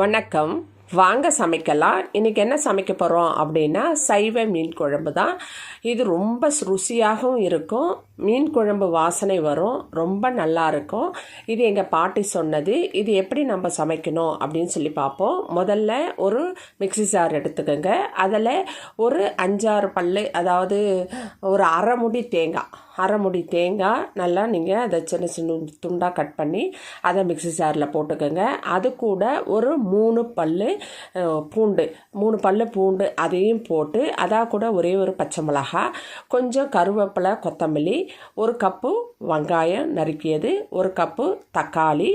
வணக்கம். வாங்க சமைக்கலாம். இன்றைக்கி என்ன சமைக்க போகிறோம் அப்படின்னா சைவ மீன் குழம்பு தான். இது ரொம்ப ருசியாகவும் இருக்கும். மீன் குழம்பு வாசனை வரும். ரொம்ப நல்லா இருக்கும். இது எங்கள் பாட்டி சொன்னது. இது எப்படி நம்ம சமைக்கணும் அப்படின்னு சொல்லி பார்ப்போம். முதல்ல ஒரு மிக்ஸி ஜார் எடுத்துக்கோங்க. அதில் ஒரு அஞ்சாறு பல்லு அதாவது ஒரு அரை முடி தேங்காய். அரை முடி தேங்காய் நல்லா நீங்கள் அதை சின்ன சின்ன துண்டாக கட் பண்ணி அதை மிக்ஸி ஜாரில் போட்டுக்கோங்க. அது கூட ஒரு மூணு பல் பூண்டு. மூணு பல் பூண்டு அதையும் போட்டு அதாக கூட ஒரே ஒரு பச்சை மிளகா கொஞ்சம் கருவேப்பிலை கொத்தமல்லி ஒரு கப்பு வெங்காயம் நறுக்கியது ஒரு கப்பு தக்காளி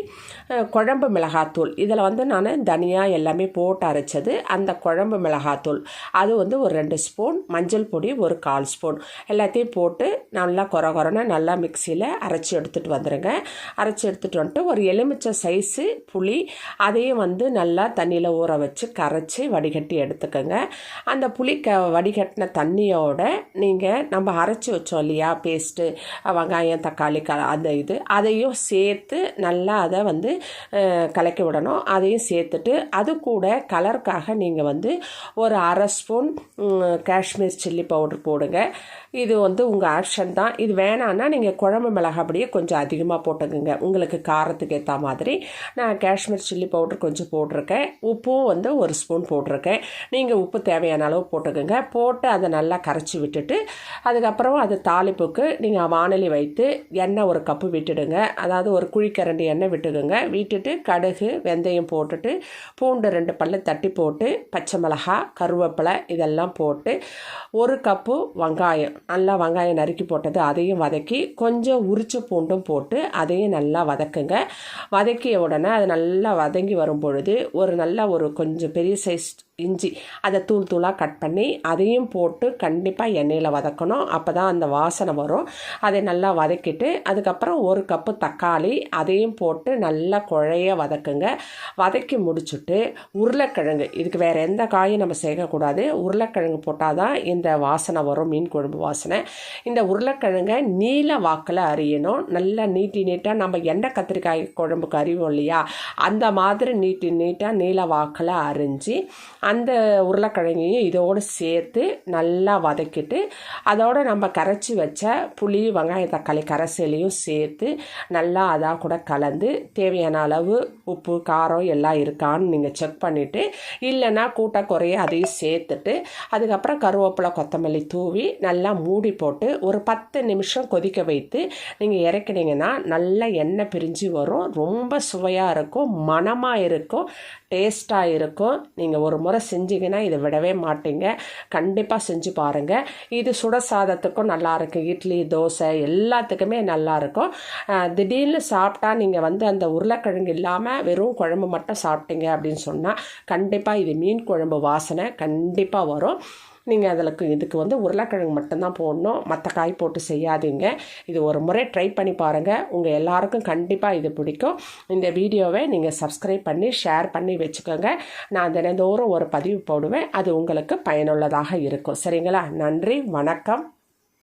குழம்பு மிளகாத்தூள். இதில் வந்து நான் தனியா எல்லாமே போட்டு அரைச்சது அந்த குழம்பு மிளகாத்தூள். அது வந்து ஒரு ரெண்டு ஸ்பூன் மஞ்சள் பொடி ஒரு கால் ஸ்பூன். எல்லாத்தையும் போட்டு நல்லா கொர கொரன்னு நல்லா மிக்சியில் அரைச்சி எடுத்துகிட்டு வந்துடுங்க அரைச்சி எடுத்துகிட்டு வந்துட்டு ஒரு எலுமிச்சை சைஸு புளி அதையும் வந்து நல்லா தண்ணியில் ஊற வச்சு கரைச்சி வடிகட்டி எடுத்துக்கோங்க. அந்த புளி க வடிகட்டின தண்ணியோட நீங்கள் நம்ம அரைச்சி வச்சோம் இல்லையா பேஸ்ட்டு வெங்காயம் தக்காளி க அந்த இது அதையும் சேர்த்து நல்லா அதை வந்து கலக்கி விடணும். அதையும் சேர்த்துட்டு அது கூட கலருக்காக நீங்கள் வந்து ஒரு அரை ஸ்பூன் காஷ்மீர் சில்லி பவுடர் போடுங்க. இது வந்து உங்கள் ஆப்ஷன் தான். இது வேணான்னா நீங்கள் குழம்பு மிளகா அப்படியே கொஞ்சம் அதிகமாக போட்டுக்கோங்க. உங்களுக்கு காரத்துக்கு ஏற்ற மாதிரி. நான் காஷ்மீர் சில்லி பவுடர் கொஞ்சம் போட்டிருக்கேன். உப்பும் வந்து ஒரு ஸ்பூன் போட்டிருக்கேன். நீங்கள் உப்பு தேவையான அளவு போட்டுக்கோங்க. போட்டு அதை நல்லா கரைச்சி விட்டுட்டு அதுக்கப்புறம் அது தாளிப்புக்கு நீங்கள் நான் வானலி வைத்து எண்ணெய் ஒரு கப்பு விட்டுடுங்க. அதாவது ஒரு குழிக்கரண்டி எண்ணெய் விட்டுடுங்க. விட்டுட்டு கடுகு வெந்தயம் போட்டுட்டு பூண்டு ரெண்டு பல்லு தட்டி போட்டு பச்சை மிளகா கருவேப்பிலை இதெல்லாம் போட்டு ஒரு கப்பு வெங்காயம் நல்லா வெங்காயம் நறுக்கி போட்டது அதையும் வதக்கி கொஞ்சம் உரிச்ச பூண்டும் போட்டு அதையும் நல்லா வதக்குங்க. வதக்கிய உடனே அது நல்லா வதங்கி வரும் பொழுது ஒரு நல்ல ஒரு கொஞ்சம் பெரிய சைஸ் இஞ்சி. அதை தூள் தூளாக கட் பண்ணி அதையும் போட்டு கண்டிப்பாக எண்ணெயில் வதக்கணும். அப்போ தான் அந்த வாசனை வரும். அதை நல்லா வதக்கிட்டு அதுக்கப்புறம் ஒரு கப்பு தக்காளி அதையும் போட்டு நல்லா குழைய வதக்குங்க. வதக்கி முடிச்சுட்டு உருளைக்கிழங்கு. இதுக்கு வேறு எந்த காயும் நம்ம சேர்க்கக்கூடாது. உருளைக்கிழங்கு போட்டால் தான் இந்த வாசனை வரும் மீன் குழம்பு வாசனை. இந்த உருளைக்கிழங்கை நீல வாக்கில் அரியணும். நல்லா நீட்டி நீட்டாக நம்ம எண்ணெய் கத்திரிக்காய் குழம்புக்கு அறிவோம் இல்லையா? அந்த மாதிரி நீட்டி நீட்டாக நீல வாக்கில் அரிஞ்சு அந்த உருளைக்கிழங்கையும் இதோடு சேர்த்து நல்லா வதக்கிட்டு அதோட நம்ம கரைச்சி வச்ச புளி வெங்காய தக்காளி கரைசலையும் சேர்த்து நல்லா அதாக கூட கலந்து தேவையான அளவு உப்பு காரம் எல்லாம் இருக்கான்னு நீங்கள் செக் பண்ணிவிட்டு இல்லைன்னா கூட்ட குறைய அதையும் சேர்த்துட்டு அதுக்கப்புறம் கருவேப்பிலை கொத்தமல்லி தூவி நல்லா மூடி போட்டு ஒரு பத்து நிமிஷம் கொதிக்க வைத்து நீங்கள் இறக்கினீங்கன்னா நல்லா எண்ணெய் பிரிஞ்சு வரும். ரொம்ப சுவையாக இருக்கும் மணமாக இருக்கும் டேஸ்ட்டாக இருக்கும். நீங்கள் ஒரு முறை செஞ்சீங்கன்னா இதை விடவே மாட்டீங்க. கண்டிப்பாக செஞ்சு பாருங்கள் இது சுட சாதத்துக்கும் நல்லாயிருக்கும் இட்லி தோசை எல்லாத்துக்குமே நல்லாயிருக்கும் திடீர்னு சாப்பிட்டா நீங்கள் வந்து அந்த உருளைக்கிழங்கு இல்லாமல் வெறும் குழம்பு மட்டும் சாப்பிட்டீங்க அப்படின்னு சொன்னால் கண்டிப்பாக இது மீன் குழம்பு வாசனை கண்டிப்பாக வரும். நீங்கள் அதில் இதுக்கு வந்து உருளைக்கிழங்கு மட்டும்தான் போடணும். மற்ற காய் போட்டு செய்யாதீங்க. இது ஒரு முறை ட்ரை பண்ணி பாருங்கள் உங்கள் எல்லாருக்கும் கண்டிப்பாக இது பிடிக்கும். இந்த வீடியோவை நீங்கள் சப்ஸ்கிரைப் பண்ணி ஷேர் பண்ணி வச்சுக்கோங்க. நான் தினந்தோறும் ஒரு பதிவு போடுவேன். அது உங்களுக்கு பயனுள்ளதாக இருக்கும். சரிங்களா? நன்றி. வணக்கம்.